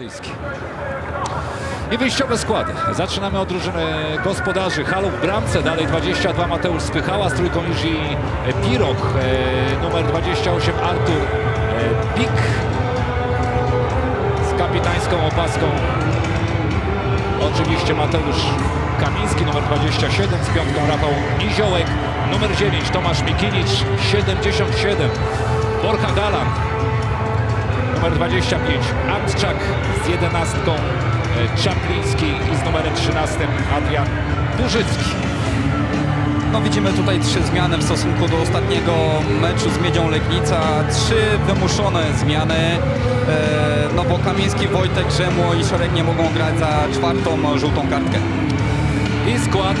Dyjski. I wyjściowe składy. Zaczynamy od drużyny gospodarzy. Haluk w bramce, dalej 22 Mateusz Spychała, z trójką Iży Piroch, e, numer 28 Artur e, Pik z kapitańską opaską. Oczywiście Mateusz Kamiński, numer 27, z piątką Rafał Niziołek, numer 9 Tomasz Mikinicz, 77 Borcha Galan, numer 25 Antczak z jedenastką e, Czapliński i z numerem 13 Adrian Burzycki. No widzimy tutaj trzy zmiany w stosunku do ostatniego meczu z Miedzią Legnica. Trzy wymuszone zmiany. E, no bo Kamiński, Wojtek, Rzemło i Szorek nie mogą grać za czwartą żółtą kartkę. I skład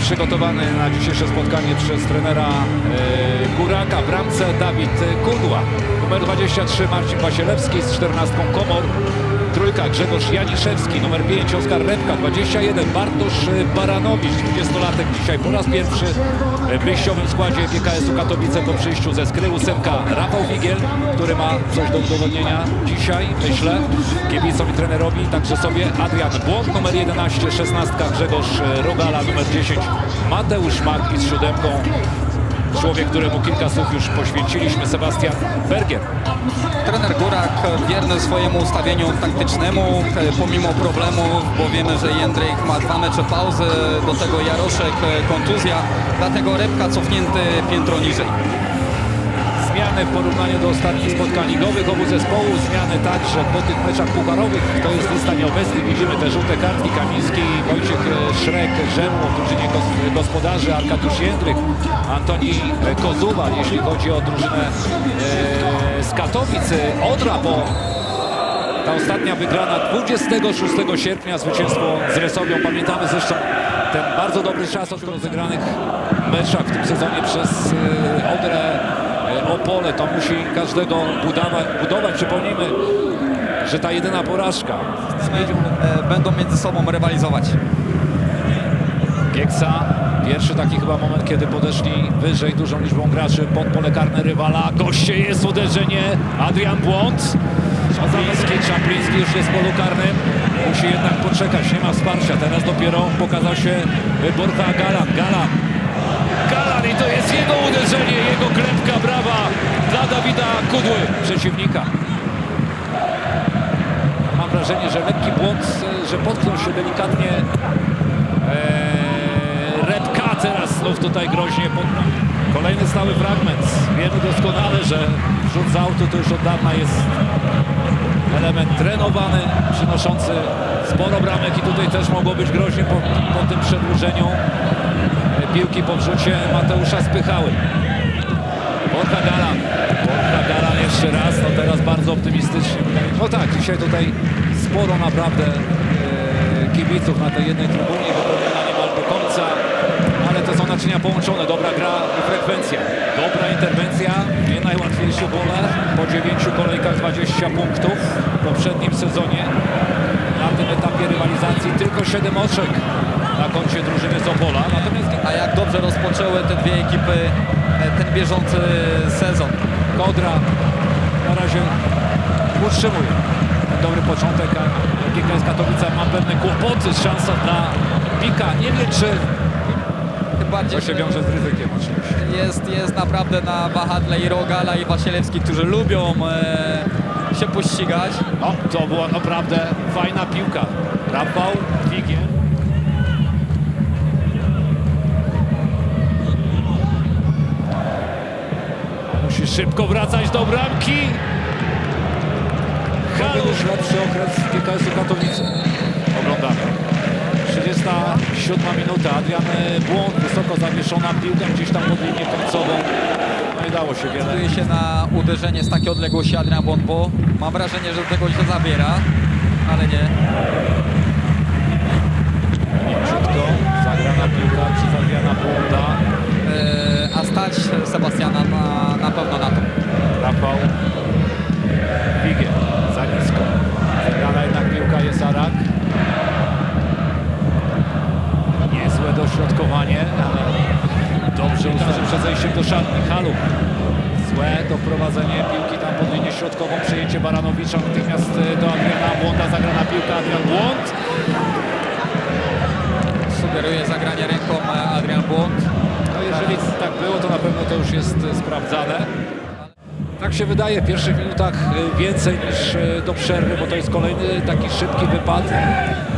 przygotowany na dzisiejsze spotkanie przez trenera e, Góraka. W bramce Dawid Kudła. Numer 23 Marcin Wasielewski z 14 Komor. Trójka Grzegorz Janiszewski. Numer 5 Oskar Repka. 21 Bartosz Baranowicz. 20-latek dzisiaj po raz pierwszy w wyjściowym składzie GKS-u Katowice po przyjściu ze skry. Ósemka Rafał Wigiel, który ma coś do udowodnienia dzisiaj, myślę, kibicom i trenerowi, także sobie Adrian Błąd, numer 11, 16 Grzegorz Rogala, numer 10 Mateusz Mak i z siódemką człowiek, któremu kilka słów już poświęciliśmy, Sebastian Berger. Trener Górak wierny swojemu ustawieniu taktycznemu, e, pomimo problemów, bo wiemy, że Jędryk ma dwa mecze pauzy, do tego Jaroszek e, kontuzja, dlatego Repka cofnięty piętro niżej. Zmiany w porównaniu do ostatnich spotkań ligowych obu zespołów, zmiany także po tych meczach pucharowych. To jest lista nieobecnych. Widzimy te żółte kartki. Kamiński, Wojciech e, Szrek, Rzemło w drużynie gos- gospodarzy, Arkadiusz Jędryk, Antoni Kozuwal, jeśli chodzi o drużynę e, z Katowic. E, Odra, bo ta ostatnia wygrana 26 sierpnia zwycięstwo z Resowią. Pamiętamy zresztą ten bardzo dobry czas od rozegranych meczach w tym sezonie przez Odrę Opole. To musi każdego budować. budować. Przypomnijmy, że ta jedyna porażka E, Będą między sobą rywalizować. Gieksa. Pierwszy taki chyba moment, kiedy podeszli wyżej dużą liczbą graczy pod pole karne rywala. Goście jest uderzenie. Adrian Błąd. Czapliński, Czapliński już jest w polu karnym. Musi jednak poczekać, nie ma wsparcia. Teraz dopiero pokazał się Borcha Galan. Galan. I to jest jego uderzenie, jego klepka brawa dla Dawida Kudły, przeciwnika. Mam wrażenie, że lekki błąd, że potknął się delikatnie Eee, Repka teraz znów tutaj groźnie pod... Kolejny stały fragment. Wiemy doskonale, że rzut z autu to już od dawna jest element trenowany, przynoszący sporo bramek i tutaj też mogło być groźnie po, po tym przedłużeniu piłki po wrzucie Mateusza Spychały. Borcha Galan. Borcha Galan jeszcze raz, no teraz bardzo optymistycznie. No tak, dzisiaj tutaj sporo naprawdę e, kibiców na tej jednej trybunie, wypełniona niemal do końca, ale to są naczynia połączone, dobra gra i frekwencja. Dobra interwencja, nie najłatwiejszy pole, po dziewięciu kolejkach 20 punktów w poprzednim sezonie. Na tym etapie rywalizacji tylko 7 oczek na koncie drużyny z Opola, natomiast A jak dobrze rozpoczęły te dwie ekipy e, ten bieżący sezon. Kodra na razie utrzymuje dobry początek, a GKS Katowice ma pewne kłopoty, szansa dla Pika. Nie wiem, czy bardziej, to się że wiąże z ryzykiem oczywiście. jest, jest naprawdę na wahadle i Rogala i Wasielewski, którzy lubią e, się pościgać. O, to była naprawdę fajna piłka. Rafał, Wigiel. Szybko wracać do bramki. Halusz. już lepszy okres GKS-u Katowice. Oglądamy. 37 minuta. Adrian Błąd, wysoko zawieszona piłka gdzieś tam pod linię końcową. No i dało się wiele. Decyduje się na uderzenie z takiej odległości Adrian Błąd, bo mam wrażenie, że do tego się zabiera, ale nie. Szybko zagrana piłka przez Adriana Błąda. E, a stać Sebastiana na, na pewno na to. Rafał Wigiel za nisko. Zagrana jednak piłka jest Arak. Niezłe dośrodkowanie, ale zejściem do szatni. Halu. Złe to wprowadzenie piłki tam pod linię środkową, przejęcie Baranowicza natychmiast e, do Adriana Błąda zagrana piłka Adrian Błąd. Sugeruje zagranie ręką e, Adrian Błąd. No jeżeli tak było, to na pewno to już jest e, sprawdzane. Tak się wydaje, w pierwszych minutach e, więcej niż e, do przerwy, bo to jest kolejny taki szybki wypad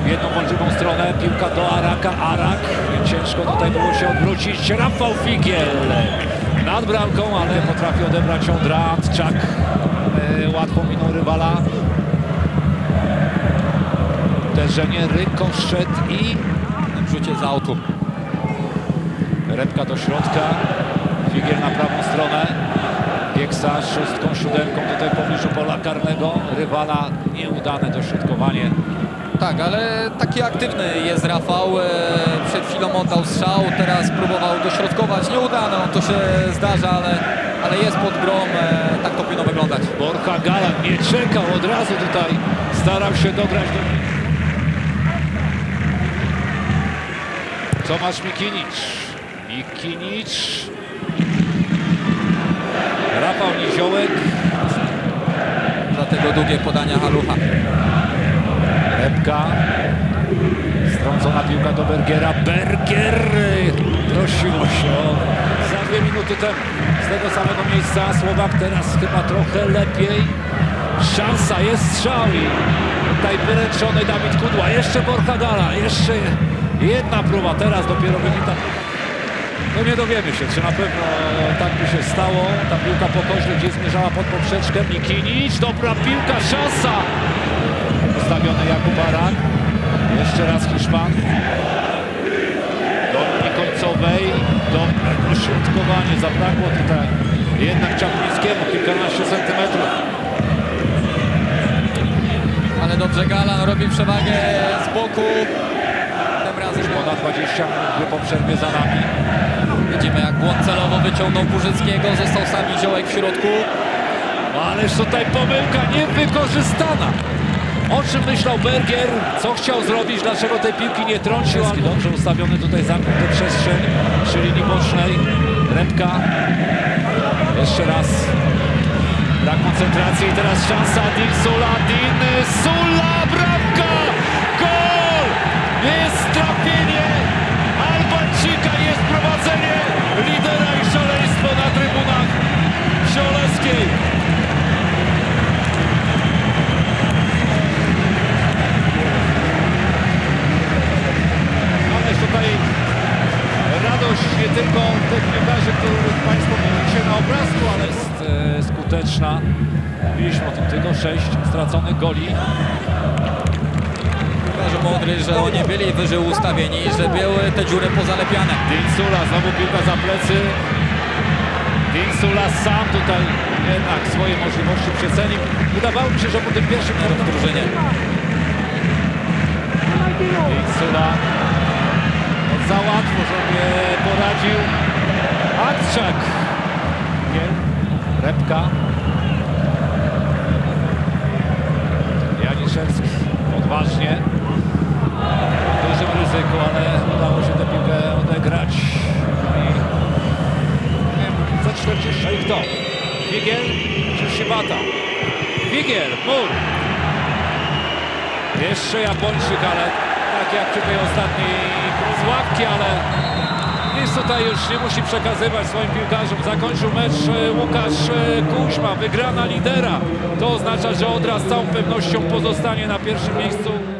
w jedną bądź stronę. Piłka do Araka, Arak. Ciężko tutaj było się odwrócić. Rafał Figiel nad bramką, ale potrafi odebrać ją Drantczak. E, Łatwo minął rywala. Uderzenie rykoszet i W rzucie z autu. Repka do środka, Figiel na prawą stronę, Bieksa szóstką, siódemką tutaj w pobliżu pola karnego, rywala nieudane dośrodkowanie. Tak, ale taki aktywny jest Rafał. E, Przed chwilą oddał strzał, teraz próbował dośrodkować. Nieudane, no to się zdarza, ale, ale jest pod grom. e, Tak to powinno wyglądać. Borcha Galan nie czekał, od razu tutaj starał się dograć do... Tomasz Mikinicz, Mikinicz, Rafał Niziołek, Dlatego długie podania Halucha. Repka. Strącona piłka do Bergera. Berger prosiło się o za dwie minuty temu z tego samego miejsca. Słowak teraz chyba trochę lepiej. Szansa, jest strzał i tutaj wyręczony Dawid Kudła. Jeszcze Gala, jeszcze jedna próba. Teraz dopiero wybita. No nie dowiemy się, czy na pewno tak by się stało. Ta piłka po koźle gdzieś zmierzała pod poprzeczkę. Mikinic, dobra piłka, szansa. Ustawiony Jakub Arak. Jeszcze raz Hiszpan. Do końcowej. Dobre dośrodkowanie. Zabrakło tutaj jednak Czaplińskiemu kilkanaście centymetrów. Ale dobrze Galan robi przewagę z boku. Tym razem Ponad 20 minut po przerwie za nami. widzimy jak błąd celowo wyciągnął Burzyckiego. Został sami Ziołek w środku. Ależ tutaj pomyłka niewykorzystana. O czym myślał Bergier? Co chciał zrobić? Dlaczego tej piłki nie trącił? Ale dobrze ustawiony tutaj zamknięty przestrzeń przy linii bocznej. Repka. Jeszcze raz. Brak koncentracji i teraz szansa Din Sula. Din Sula! Mądry, że oni byli wyżej ustawieni, że były te dziury pozalepiane. Dinsula, znowu piłka za plecy. Dinsula sam tutaj jednak swoje możliwości przecenił. Wydawało mi się, że po tym pierwszym w drużynie. Dinsula no, za łatwo sobie poradził. Akczak. Nie. Repka. Janiszewski odważnie. Ale udało się tę piłkę odegrać. I wiem, za 40. No i kto? Figiel czy Shibata? Figiel, mur. Jeszcze Japończyk, ale tak jak przy tej ostatniej z ławki, ale nic tutaj już nie musi przekazywać swoim piłkarzom. Zakończył mecz e, Łukasz e, Kuźma, wygrana lidera. To oznacza, że Odra z całą pewnością pozostanie na pierwszym miejscu.